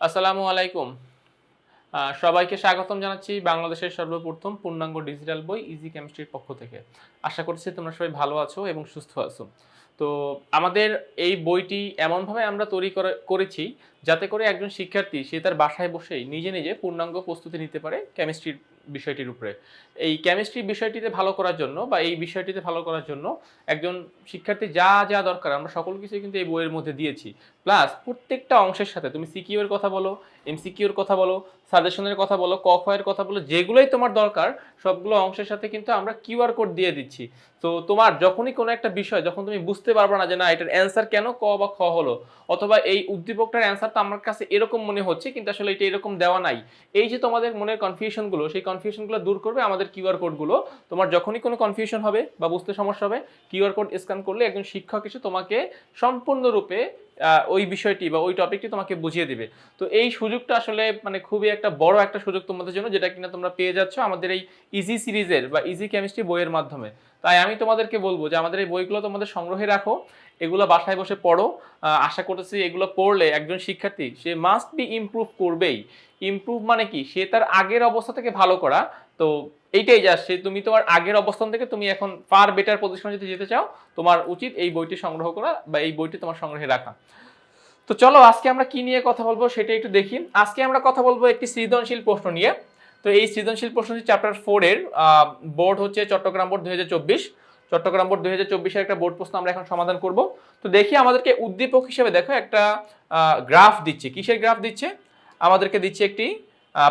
আসসালামু আলাইকুম। সবাইকে স্বাগতম জানাচ্ছি বাংলাদেশের সর্বপ্রথম পূর্ণাঙ্গ ডিজিটাল বই ইজি কেমিস্ট্রির পক্ষ থেকে। আশা করছি তোমরা সবাই ভালো আছো এবং সুস্থ আছো। তো আমাদের এই বইটি এমনভাবে আমরা তৈরি করে- করেছি যাতে করে একজন শিক্ষার্থী সে তার বাসায় বসেই নিজে নিজে পূর্ণাঙ্গ প্রস্তুতি নিতে পারে কেমিস্ট্রির বিষয়টির উপরে। এই কেমিস্ট্রি বিষয়টিতে ভালো করার জন্য বা এই বিষয়টিতে ভালো করার জন্য একজন শিক্ষার্থী যা যা দরকার, আমরা সকল কিছুই কিন্তু এই বইয়ের মধ্যে দিয়েছি। প্লাস প্রত্যেকটা অংশের সাথে তুমি সিকিউ এর কথা বলো এমসিকিউর কথা বলো সাজেশনের কথা বলো, ক, খ এর কথা বলো, যেগুলোই তোমার দরকার, সবগুলো অংশের সাথে কিন্তু আমরা কিউআর কোড দিয়ে দিচ্ছি। তো তোমার যখনই কোনো একটা বিষয়, যখন তুমি বুঝতে পারবে না যে না, এটার অ্যান্সার কেন ক বা খ হলো, অথবা এই উদ্দীপকটার অ্যান্সারটা আমার কাছে এরকম মনে হচ্ছে, কিন্তু আসলে এটা এরকম দেওয়া নাই। এই যে তোমাদের মনের কনফিউশনগুলো সেই কনফিউশনগুলো দূর করবে আমাদের কিউআর কোডগুলো তোমার যখনই কোনো কনফিউশন হবে বা বুঝতে সমস্যা হবে কিউআর কোড স্ক্যান করলে একজন শিক্ষক এসে তোমাকে সম্পূর্ণরূপে ওই বিষয়টি বা ওই টপিকটি তোমাকে বুঝিয়ে দিবে। তো এই সুযোগটা আসলে মানে খুবই একটা বড় একটা সুযোগ তোমাদের জন্য, যেটা কিনা তোমরা পেয়ে যাচ্ছ আমাদের এই ইজি সিরিজের বা ইজি কেমিস্ট্রি বইয়ের মাধ্যমে। তাই আমি তোমাদেরকে বলব যে আমাদের এই বইগুলো তোমাদের সংগ্রহে রাখো। এগুলো বাসায় বসে পড়ো। আশা করতেছি এগুলো পড়লে একজন শিক্ষার্থী, সে মাস্ট বি ইমপ্রুভ করবেই। ইমপ্রুভ মানে কি? সে তার আগের অবস্থা থেকে ভালো করা। তো এইটাই যা সে তুমি তোমার আগের অবস্থান থেকে তুমি এখন ফার বেটার পজিশনে যদি যেতে চাও, তোমার উচিত এই বইটি সংগ্রহ করা বা এই বইটি তোমার সংগ্রহে রাখা। তো চলো আজকে আমরা কি নিয়ে কথা বলব সেটা একটু দেখি। আজকে আমরা কথা বলব একটি সৃজনশীল প্রশ্ন নিয়ে। তো এই সৃজনশীল প্রশ্নটি চ্যাপ্টার ফোরের বোর্ড হচ্ছে চট্টগ্রাম বোর্ড দু হাজার চব্বিশ। চট্টগ্রাম বোর্ড দুই হাজার একটা বোর্ড প্রশ্ন আমরা এখন সমাধান করব। তো দেখি আমাদেরকে উদ্দীপক হিসেবে দেখো একটা গ্রাফ দিচ্ছে। কিসের গ্রাফ দিচ্ছে? আমাদেরকে দিচ্ছে একটি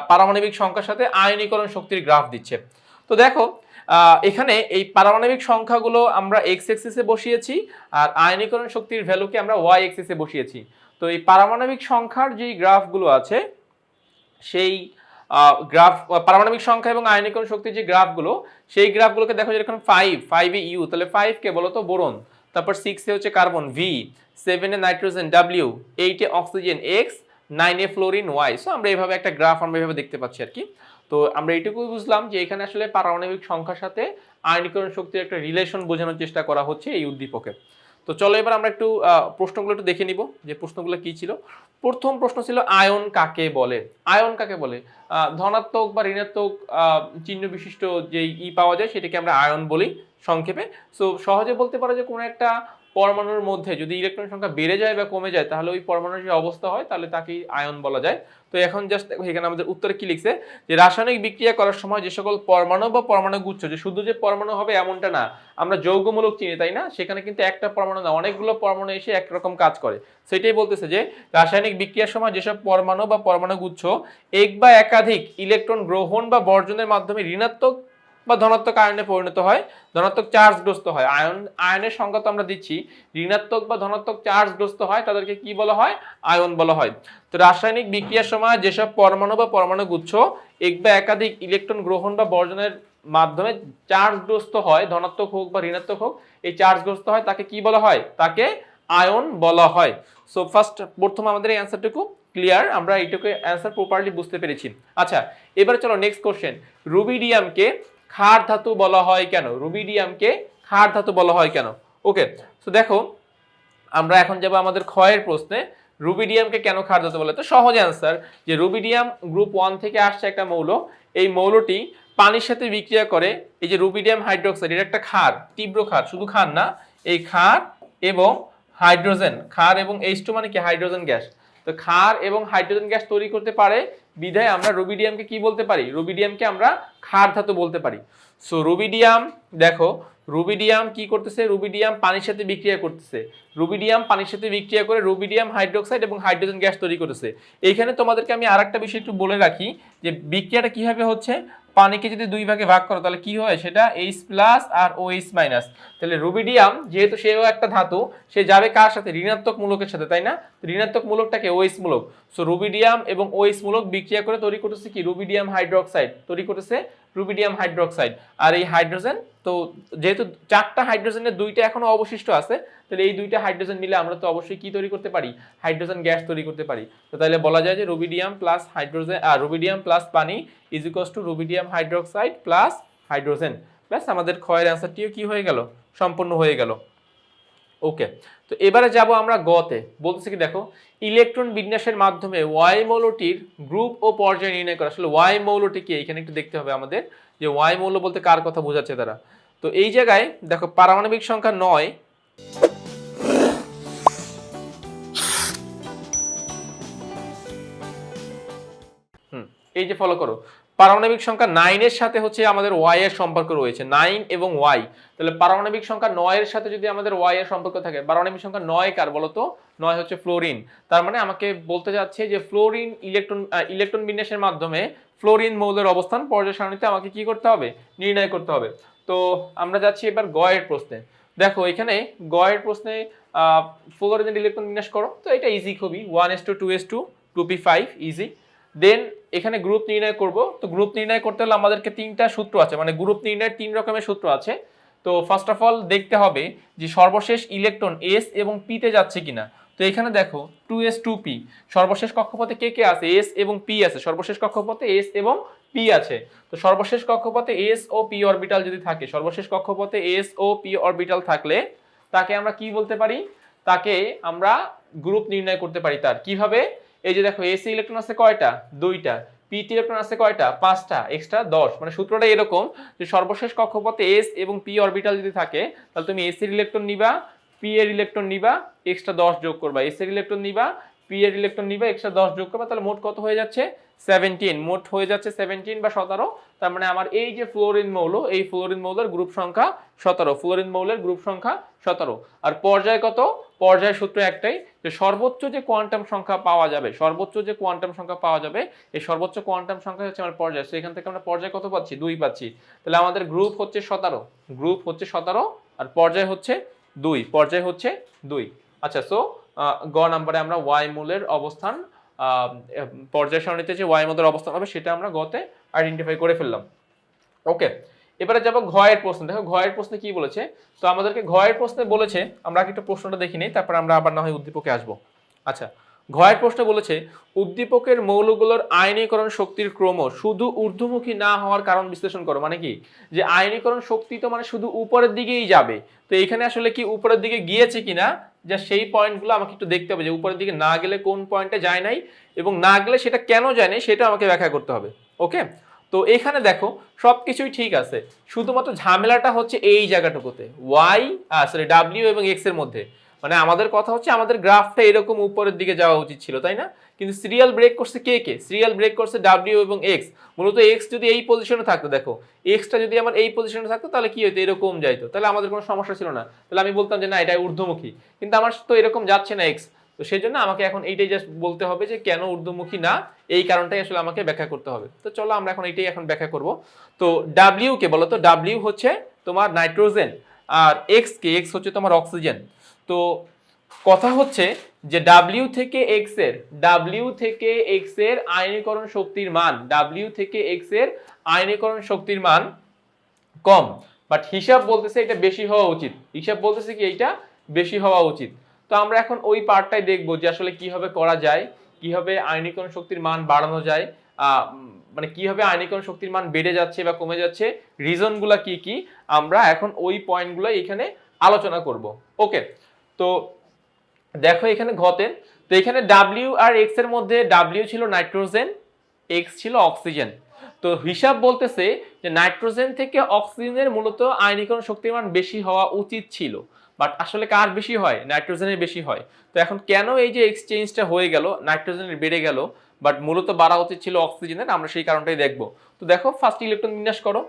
পারমাণবিক সংখ্যার সাথে আয়নীকরণ শক্তির গ্রাফ দিচ্ছে। তো দেখো এখানে এই পারমাণবিক সংখ্যাগুলো আমরা এক্স এক্সিসে বসিয়েছি আর আয়নীকরণ শক্তির ভ্যালুকে আমরা ওয়াই এক্সিসে বসিয়েছি। তো এই পারমাণবিক সংখ্যার যে গ্রাফগুলো আছে, সেই গ্রাফ পারমাণবিক সংখ্যা এবং আয়নীকরণ শক্তির যে গ্রাফগুলো, সেই গ্রাফগুলোকে দেখো যেরকম ফাইভ ফাইভ ফাইভে ইউ তাহলে ফাইভ কে বলো তো বোরন, তারপর সিক্সে হচ্ছে কার্বন ভি সেভেনে নাইট্রোজেন ডাব্লিউ এইটে অক্সিজেন এক্স নাইনে ফ্লোরিন ওয়াই সো আমরা এইভাবে একটা গ্রাফ আমরা এইভাবে দেখতে পাচ্ছি আর কি। তো আমরা এইটুকুই বুঝলাম যে এখানে আসলে পারমাণবিক সংখ্যার সাথে আয়নীকরণ শক্তির একটা রিলেশন বোঝানোর চেষ্টা করা হচ্ছে এই উদ্দীপকে। তো চলো এবার আমরা একটু প্রশ্নগুলো একটু দেখে নিব যে প্রশ্নগুলো কি ছিল। প্রথম প্রশ্ন ছিল, আয়ন কাকে বলে? আয়ন কাকে বলে? ধনাত্মক বা ঋণাত্মক চিহ্ন বিশিষ্ট যে ই পাওয়া যায় সেটাকে আমরা আয়ন বলি সংক্ষেপে। সো সহজে বলতে পারো যে কোনো একটা পরমাণুর মধ্যে যদি ইলেকট্রন সংখ্যা বেড়ে যায় বা কমে যায়, তাহলে ওই পরমাণুর যে অবস্থা হয়, তাহলে তাকেই আয়ন বলা যায়। তো এখন জাস্ট এখানে আমাদের উত্তরে কি লিখছে? যে রাসায়নিক বিক্রিয়া করার সময় যে সকল পরমাণু বা পরমাণু গুচ্ছ যে শুধু যে পরমাণু হবে এমনটা না, আমরা যৌগমূলক চিনি, তাই না? সেখানে কিন্তু একটা পরমাণু না, অনেকগুলো পরমাণু এসে একরকম কাজ করে। সেটাই বলতেছে যে রাসায়নিক বিক্রিয়ার সময় যেসব পরমাণু বা পরমাণু গুচ্ছ এক বা একাধিক ইলেকট্রন গ্রহণ বা বর্জনের মাধ্যমে ঋণাত্মক বা ধনাত্মক আয়নে পরিণত হয়, ধনাত্মক চার্জগ্রস্ত হয়। আয়ন, আয়নের সংখ্যা তো আমরা দিচ্ছি। ঋণাত্মক বা ধনাত্মক চার্জগ্রস্ত হয়, তাদেরকে কি বলা হয়? আয়ন বলা হয়। তো রাসায়নিক বিক্রিয়ার সময় যেসব পরমাণু বা পরমাণু গুচ্ছ এক বা একাধিক ইলেকট্রন গ্রহণ বা বর্জনের মাধ্যমে চার্জগ্রস্ত হয়, ধনাত্মক হোক বা ঋণাত্মক হোক, এই চার্জগ্রস্ত হয়, তাকে কি বলা হয়? তাকে আয়ন বলা হয়। সো ফার্স্ট প্রথম আমাদের এই অ্যান্সারটুকু ক্লিয়ার আমরা এইটুকু অ্যান্সার প্রপারলি বুঝতে পেরেছি। আচ্ছা এবারে চলো নেক্সট কোশ্চেন রুবিডিয়ামকে ক্ষার ধাতু বলা হয় কেন? রুবিডিয়ামকে ক্ষার ধাতু বলা হয় কেন? ওকে তো দেখো, আমরা এখন যাব আমাদের ক্ষয়ের প্রশ্নে। রুবিডিয়ামকে কেন ক্ষার ধাতু বলে? তো সহজ অ্যান্সার যে রুবিডিয়াম গ্রুপ ওয়ান থেকে আসছে একটা মৌল, এই মৌলটি পানির সাথে বিক্রিয়া করে এই যে রুবিডিয়াম হাইড্রোক্সাইড এটা একটা ক্ষার, তীব্র ক্ষার, শুধু ক্ষার না, এই ক্ষার এবং হাইড্রোজেন ক্ষার এবং এইচ টু মানে কি? হাইড্রোজেন গ্যাস তো ক্ষার এবং হাইড্রোজেন গ্যাস তৈরি করতে পারে বিধায় আমরা রুবিডিয়ামকে কি বলতে পারি? রুবিডিয়ামকে আমরা ক্ষার ধাতু বলতে পারি। সো রুবিডিয়াম দেখো রুবিডিয়াম কি করতেছে? রুবিডিয়াম পানির সাথে বিক্রিয়া করতেছে। রুবিডিয়াম পানির সাথে বিক্রিয়া করে রুবিডিয়াম হাইড্রোক্সাইড এবং হাইড্রোজেন গ্যাস তৈরি করতেছে। এইখানে তোমাদেরকে আমি আর একটা বিষয় একটু বলে রাখি যে বিক্রিয়াটা কীভাবে হচ্ছে? পানিকে যদি দুই ভাগে ভাগ করো, তাহলে কি হয়? সেটা এইচ প্লাস আর ও এইচ মাইনাস তাহলে রুবিডিয়াম যেহেতু সেও একটা ধাতু, সে যাবে কার সাথে? ঋণাত্মক মূলকের সাথে, তাই না? ঋণাত্মক মূলকটাকে ওএইচ মূলক। সো রুবিডিয়াম এবং ওএইচ মূলক বিক্রিয়া করে তৈরি করতেছে কি? রুবিডিয়াম হাইড্রোক্সাইড তৈরি করতেছে রুবিডিয়াম হাইড্রোক্সাইড আর এই হাইড্রোজেন তো যেহেতু চারটা হাইড্রোজেনের দুইটা এখনও অবশিষ্ট আছে তাহলে এই দুইটা হাইড্রোজেন মিলে আমরা তো অবশ্যই কি তৈরি করতে পারি? হাইড্রোজেন গ্যাস তৈরি করতে পারি। তো তাহলে বলা যায় যে rubidium plus hydrogen rubidium plus পানি is equals to rubidium hydroxide plus hydrogen ব্যাস, আমাদের ক্ষয়ের অ্যান্সারটিও কি হয়ে গেল? সম্পূর্ণ হয়ে গেল। ওকে তো এবারে যাব আমরা গতে বলতেছি কি, দেখো ইলেকট্রন বিন্যাসের মাধ্যমে ওয়াই মৌলটির গ্রুপ ও পর্যায় নির্ণয় করা। আসলে ওয়াই মৌলটি কি? এখানে একটু দেখতে হবে আমাদের যে ওয়াই মৌল বলতে কার কথা বোঝাচ্ছে তারা। তো এই জায়গায়, দেখো, পারমাণবিক সংখ্যা নয়। এই যে ফলো করো, পারমাণবিক সংখ্যা নাইনের সাথে হচ্ছে আমাদের ওয়াই এর সম্পর্ক রয়েছে নাইন এবং ওয়াই তাহলে পারমাণবিক সংখ্যা নয়ের সাথে যদি আমাদের ওয়াই এর সম্পর্ক থাকে, পারমাণবিক সংখ্যা নয় কার বলতো নয় হচ্ছে ফ্লোরিন তার মানে আমাকে বলতে যাচ্ছে যে ফ্লোরিন ইলেকট্রন ইলেকট্রন বিন্যাসের মাধ্যমে ফ্লোরিন মৌলের অবস্থান পর্যায় সারণীতে আমাকে কি করতে হবে? নির্ণয় করতে হবে। তো আমরা যাচ্ছি এবার গয়ের প্রশ্নে। দেখো, এখানে গয়ের প্রশ্নে ফ্লোরিন ইলেকট্রন বিন্যাস করো। তো এটা ইজি খুবই। One S two two S two two P five easy then এখানে গ্রুপ নির্ণয় করব। তো গ্রুপ নির্ণয় করতে হলে আমাদেরকে তিনটা সূত্র আছে। মানে গ্রুপ নির্ণয়ের তিন রকমের সূত্র আছে। তো ফার্স্ট অফ অল দেখতে হবে যে সর্বশেষ ইলেকট্রন এস এবং পিতে যাচ্ছে কিনা। তো এখানে দেখো টু এস টু পি সর্বশেষ কক্ষপথে কে কে আছে? এস এবং পি আছে। সর্বশেষ কক্ষপথে এস এবং পি আছে। তো সর্বশেষ কক্ষপথে এস ও পি অরবিটাল যদি থাকে, সর্বশেষ কক্ষপথে এস ও পি অরবিটাল থাকলে তাকে আমরা কি বলতে পারি? তাকে আমরা গ্রুপ নির্ণয় করতে পারি তার। কীভাবে? এই যে দেখো এসি ইলেকট্রন আছে কয়টা? দুইটা। পিটি ইলেকট্রন আছে কয়টা? পাঁচটা। এক্সট্রা দশ। মানে সূত্রটা এরকম যে সর্বশেষ কক্ষপথে এস এবং পি অরবিটাল যদি থাকে, তাহলে তুমি এসির ইলেকট্রন নিবা পি এর ইলেকট্রন নিবা এক্সট্রা দশ যোগ করবা। এসির ইলেকট্রন নিবা পি এর ইলেকট্রন নিবা এক্সট্রা দশ যোগ করবা। তাহলে মোট কত হয়ে যাচ্ছে? সেভেন্টিন মোট হয়ে যাচ্ছে সেভেন্টিন বা সতেরো। তার মানে আমার এই যে ফ্লোরিন মৌল, এই ফ্লোরিন মৌলের গ্রুপ সংখ্যা সতেরো। ফ্লোরিন মৌলের গ্রুপ সংখ্যা সতেরো। আর পর্যায় কত? পর্যায় সূত্র একটাই যে সর্বোচ্চ যে কোয়ান্টাম সংখ্যা পাওয়া যাবে, সর্বোচ্চ যে কোয়ান্টাম সংখ্যা পাওয়া যাবে, এই সর্বোচ্চ কোয়ান্টাম সংখ্যা হচ্ছে আমার পর্যায়। তো এখান থেকে আমরা পর্যায় কত পাচ্ছি? দুই পাচ্ছি। তাহলে আমাদের গ্রুপ হচ্ছে সতেরো। গ্রুপ হচ্ছে সতেরো আর পর্যায় হচ্ছে দুই। পর্যায় হচ্ছে দুই। আচ্ছা সো গ নাম্বারে আমরা ওয়াই মূলের অবস্থান পর্যায় সারণীতে যে ওয়াই মধ্যে অবস্থান হবে, সেটা আমরা গতে আইডেন্টিফাই করে ফেললাম। ওকে এবারে যাব ঘয়ের প্রশ্ন। দেখো ঘয়ের প্রশ্নে কি বলেছে? তো আমাদেরকে ঘয়ের প্রশ্নে বলেছে, আমরা একটু প্রশ্নটা দেখি নেই, তারপর আমরা আবার না হয় উদ্দীপকে আসব। আচ্ছা ঘয়ের প্রশ্ন বলেছে, উদ্দীপকের মৌলগুলোর আয়নীকরণ শক্তির ক্রম শুধু ঊর্ধ্বমুখী না হওয়ার কারণ বিশ্লেষণ করো। মানে কি? যে আয়নীকরণ শক্তি তো মানে শুধু উপরের দিকেই যাবে। তো এখানে আসলে কি উপরের দিকে গিয়েছে কিনা? যা সেই পয়েন্টগুলো আমাকে একটু দেখতে হবে যে উপরের দিকে না গেলে কোন পয়েন্টে যায় নাই এবং না গেলে সেটা কেন যায় নাই সেটা আমাকে ব্যাখ্যা করতে হবে। ওকে? তো এখানে দেখো সব কিছুই ঠিক আছে। শুধুমাত্র ঝামেলাটা হচ্ছে এই জায়গাটুকুতে। ওয়াই সরি ডাব্লিউ এবং এক্সের মধ্যে। মানে আমাদের কথা হচ্ছে আমাদের গ্রাফটা এরকম উপরের দিকে যাওয়া উচিত ছিল, তাই না? কিন্তু সিরিয়াল ব্রেক করছে কে কে? সিরিয়াল ব্রেক করছে ডাব্লিউ এবং এক্স মূলত এক্স যদি এই পজিশনে থাকতো, দেখো এক্সটা যদি আমার এই পজিশনে থাকতো, তাহলে কি হতো এরকম যাইতো। তাহলে আমাদের কোনো সমস্যা ছিল না। তাহলে আমি বলতাম যে, না, এটা ঊর্ধ্বমুখী। কিন্তু আমার তো এরকম যাচ্ছে না এক্স তো সেই জন্য আমাকে এখন এইটাই জাস্ট বলতে হবে যে, কেন ঊর্ধ্বমুখী না? এই কারণটাই আসলে আমাকে ব্যাখ্যা করতে হবে। তো চলো আমরা এখন এইটাই এখন ব্যাখ্যা করব। তো ডাব্লিউ কে বলো তো? ডাব্লিউ হচ্ছে তোমার নাইট্রোজেন। আর এক্স কে? এক্স হচ্ছে তোমার অক্সিজেন। তো কথা হচ্ছে যে ডাব্লিউ থেকে এক্সের ডাব্লিউ থেকে এক্সের আয়নীকরণ শক্তির মান ডাব্লিউ থেকে এক্সের আয়নীকরণ শক্তির মান কম। বাট হিসাব বলতেছে এটা বেশি হওয়া উচিত। হিসাব বলতেছে কি এইটা বেশি হওয়া উচিত। তো আমরা এখন ওই পার্টটাই দেখব যে আসলে কীভাবে করা যায়, কীভাবে আয়নীকরণ শক্তির মান বাড়ানো যায় মানে কীভাবে আয়নীকরণ শক্তির মান বেড়ে যাচ্ছে বা কমে যাচ্ছে রিজনগুলো কি কি, আমরা এখন ওই পয়েন্টগুলো এখানে আলোচনা করব। ওকে তো দেখো এখানে ঘতে তো এখানে ডাব্লিউ আর এক্সের মধ্যে ডাব্লিউ ছিল নাইট্রোজেন এক্স ছিল অক্সিজেন। তো হিসাব বলতেছে যে নাইট্রোজেন থেকে অক্সিজেনের মূলত আয়নীকরণ শক্তির মান বেশি হওয়া উচিত ছিল। বাট আসলে কার বেশি হয়? নাইট্রোজেনের বেশি হয়। তো এখন কেন এই যে এক্সচেঞ্জটা হয়ে গেল, নাইট্রোজেনের বেড়ে গেল, বাট মূলত বাড়া উচিত ছিল অক্সিজেনের, আমরা সেই কারণটাই দেখব। তো দেখো ফার্স্ট ইলেকট্রন বিন্যাস করো।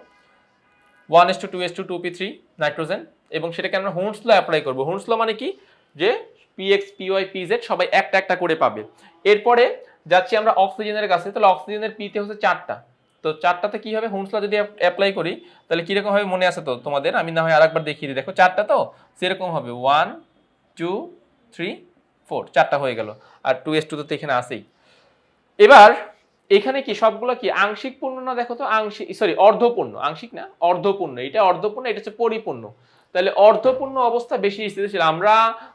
One S two two S two two P three nitrogen. এবং সেটাকে আমরা হোন্সলো অ্যাপ্লাই করব। হোন্সলো মানে কি? যে পিএক্স পিওয়াই পিজেড সবাই একটা একটা করে পাবে। এরপরে যাচ্ছি আমরা অক্সিজেনের কাছে। তাহলে অক্সিজেনের পিতে হচ্ছে চারটা। তো চারটাতে কি হবে? হোমসলা যদি অ্যাপ্লাই করি, তাহলে কীরকম হবে মনে আছে তো তোমাদের? আমি না হয় আরেকবার দেখিয়ে দিই। দেখো চারটা তো? সেরকম হবে। ওয়ান টু থ্রি ফোর চারটা হয়ে গেল। আর টু এস টু তো এখানে আসেই এবার এখানে কি সবগুলো কি? আংশিক পূর্ণ না দেখো তো? আংশিক সরি অর্ধপূর্ণ। আংশিক না? অর্ধপূর্ণ। এটা অর্ধপূর্ণ, এটা হচ্ছে পরিপূর্ণ। তাহলে অর্ধপূর্ণ অবস্থা বেশি স্থিতিশীল। আমরা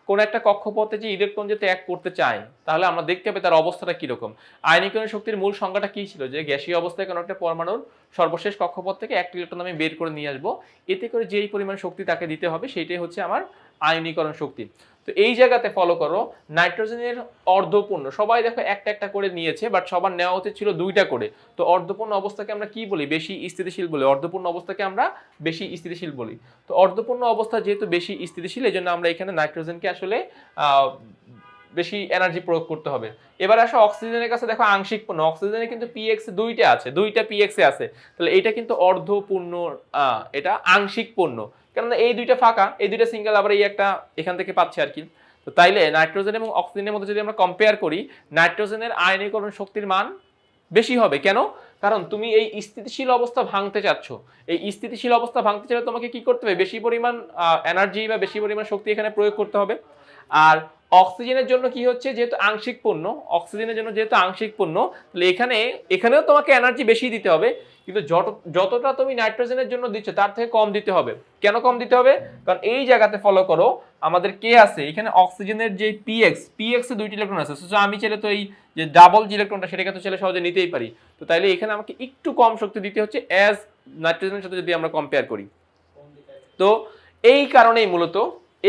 কোন একটা কক্ষপথে যে ইলেকট্রন যে ত্যাগ করতে চাই, তাহলে আমরা দেখতে হবে তার অবস্থাটা কীরকম। আয়নীকরণ শক্তির মূল সংজ্ঞাটা কী ছিল? যে গ্যাসীয় অবস্থায় কোনো একটা পরমাণুর সর্বশেষ কক্ষপথ থেকে একটা ইলেকট্রন আমি বের করে নিয়ে আসব। এতে করে যেই পরিমাণ শক্তি তাকে দিতে হবে, সেইটাই হচ্ছে আমার আয়নীকরণ শক্তি। তো এই জায়গাতে ফলো করো নাইট্রোজেনের অর্ধপূর্ণ, সবাই দেখো একটা একটা করে নিয়েছে বাট সবার নেওয়া উচিত ছিল দুইটা করে। তো অর্ধপূর্ণ অবস্থাকে আমরা কি বলি? বেশি স্থিতিশীল বলি। অর্ধপূর্ণ অবস্থাকে আমরা বেশি স্থিতিশীল বলি। তো অর্ধপূর্ণ অবস্থা যেহেতু বেশি স্থিতিশীল এই জন্য আমরা এখানে নাইট্রোজেনকে আসলে বেশি এনার্জি প্রয়োগ করতে হবে। এবার আসো অক্সিজেনের কাছে দেখো আংশিক পূর্ণ অক্সিজেনে কিন্তু পিএক্স দুইটা আছে দুইটা পিএক্সে আছে। তাহলে এটা কিন্তু অর্ধপূর্ণ আহ, এটা আংশিক পূর্ণ কেননা এই দুইটা ফাঁকা এই দুইটা সিঙ্গেল আবার এই একটা এখান থেকে পাচ্ছে আর কি। তো তাইলে নাইট্রোজেন এবং অক্সিজেনের মধ্যে যদি আমরা কম্পেয়ার করি নাইট্রোজেনের আয়নীকরণ শক্তির মান বেশি হবে। কেন? কারণ তুমি এই স্থিতিশীল অবস্থা ভাঙতে চাচ্ছ। এই স্থিতিশীল অবস্থা ভাঙতে চাইলে তোমাকে কি করতে হবে? বেশি পরিমাণ এনার্জি বা বেশি পরিমাণ শক্তি এখানে প্রয়োগ করতে হবে। আর অক্সিজেনের জন্য কি হচ্ছে? যেহেতু আংশিক পণ্য, অক্সিজেনের জন্য যেহেতু আংশিক পণ্য, তাহলে এখানে, এখানেও তোমাকে এনার্জি বেশি দিতে হবে। কিন্তু যত, যতটা তুমি নাইট্রোজেনের জন্য দিচ্ছ, তার থেকে কম দিতে হবে। কেন কম দিতে হবে? কারণ এই জায়গাতে ফলো করো, আমাদের কে আছে? এখানে অক্সিজেনের যে পিএক্স পিএক্স দুইটি ইলেকট্রন আছে। সো আমি চাইলে তো এই যে ডাবল যে ইলেকট্রনটা সেটাকে তো চাইলে সহজে নিতেই পারি। তো তাইলে এখানে আমাকে একটু কম শক্তি দিতে হচ্ছে অ্যাজ নাইট্রোজেনের সাথে যদি আমরা কম্পেয়ার করি। তো এই কারণেই মূলত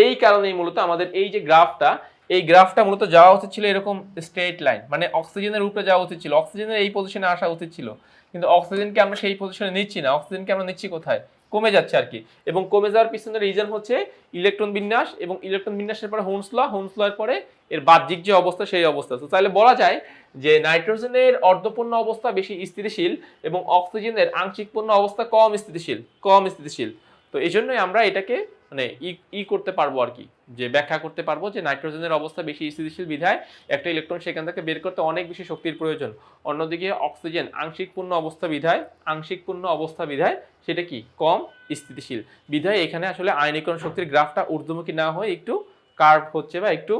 এই কারণেই মূলত আমাদের এই যে গ্রাফটা, এই গ্রাফটা মূলত যাওয়া উচিত ছিল এরকম স্ট্রেট লাইন মানে অক্সিজেনের উপরে যাওয়া উচিত ছিল। অক্সিজেনের এই পজিশনে আসা উচিত ছিল। কিন্তু অক্সিজেনকে আমরা সেই পজিশনে নিচ্ছি না। অক্সিজেনকে আমরা নিচ্ছি কোথায়? কমে যাচ্ছে আর কি। এবং কমে যাওয়ার পিছনে রিজন হচ্ছে ইলেকট্রন বিন্যাস এবং ইলেকট্রন বিন্যাসের পরে হোমসলা হোমসলার পরে এর বাহ্যিক যে অবস্থা, সেই অবস্থা। তো তাহলে বলা যায় যে নাইট্রোজেনের অর্ধপূর্ণ অবস্থা বেশি স্থিতিশীল এবং অক্সিজেনের আংশিক পূর্ণ অবস্থা কম স্থিতিশীল কম স্থিতিশীল। তো এই জন্যই আমরা এটাকে মানে ই ই করতে পারব আর কি। যে ব্যাখ্যা করতে পারব যে নাইট্রোজেনের অবস্থা বেশি স্থিতিশীল বিধায় একটা ইলেকট্রন সেখান থেকে বের করতে অনেক বেশি শক্তির প্রয়োজন। অন্যদিকে অক্সিজেন আংশিক পূর্ণ অবস্থা বিধায় আংশিক পূর্ণ অবস্থা বিধায় সেটা কি? কম স্থিতিশীল। বিধায় এখানে আসলে আয়নীকরণ শক্তির গ্রাফটা ঊর্ধ্বমুখী না হয়ে একটু কার্ভ হচ্ছে বা একটু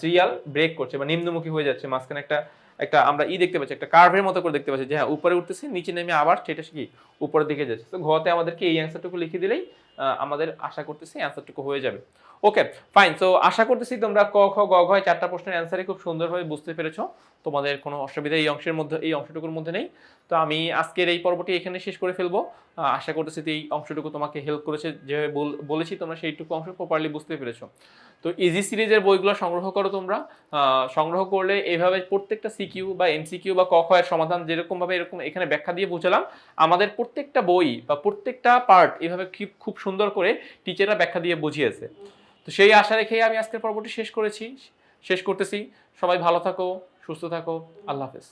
সিরিয়াল ব্রেক করছে বা নিম্নমুখী হয়ে যাচ্ছে মাঝখানে একটা একটা আমরা ই দেখতে পাচ্ছি, একটা কার্ভের মতো করে দেখতে পাচ্ছি যে হ্যাঁ উপরে উঠতেছি, নিচে নেমে আবার সেটা কি? উপরের দিকে যাচ্ছে। তো ঘতে আমাদেরকে এই অ্যান্সারটুকু লিখে দিলেই আমাদের আশা করতেছি অ্যান্সারটুকু হয়ে যাবে। ওকে ফাইন সো আশা করতেছি তোমরা ক, খ, গ, ঘ চারটা প্রশ্নের অ্যান্সারই খুব সুন্দরভাবে বুঝতে পেরেছ। তোমাদের কোনো অসুবিধা এই অংশের মধ্যে, এই অংশটুকুর মধ্যে নেই। তো আমি আজকের এই পর্বটি এখানে শেষ করে ফেলব। আশা করতেছি এই অংশটুকু তোমাকে হেল্প করেছে। যেভাবে বল- বলেছি তোমরা সেইটুকু অংশ প্রপারলি বুঝতে পেরেছ। তো ইজি সিরিজের বইগুলো সংগ্রহ করো তোমরা। সংগ্রহ করলে এভাবে প্রত্যেকটা সিকিউ বা এমসিকিউ বা ক, খ এর সমাধান যেরকমভাবে এরকম এখানে ব্যাখ্যা দিয়ে বুঝালাম। আমাদের প্রত্যেকটা বই বা প্রত্যেকটা পার্ট এভাবে খুব খুব সুন্দর করে টিচাররা ব্যাখ্যা দিয়ে বুঝিয়েছে। তো সেই আশা রেখেই আমি আজকের পর্বটি শেষ করেছি। শেষ করতেছি। সবাই ভালো থাকো, সুস্থ থাকো। আল্লাহ হাফেজ।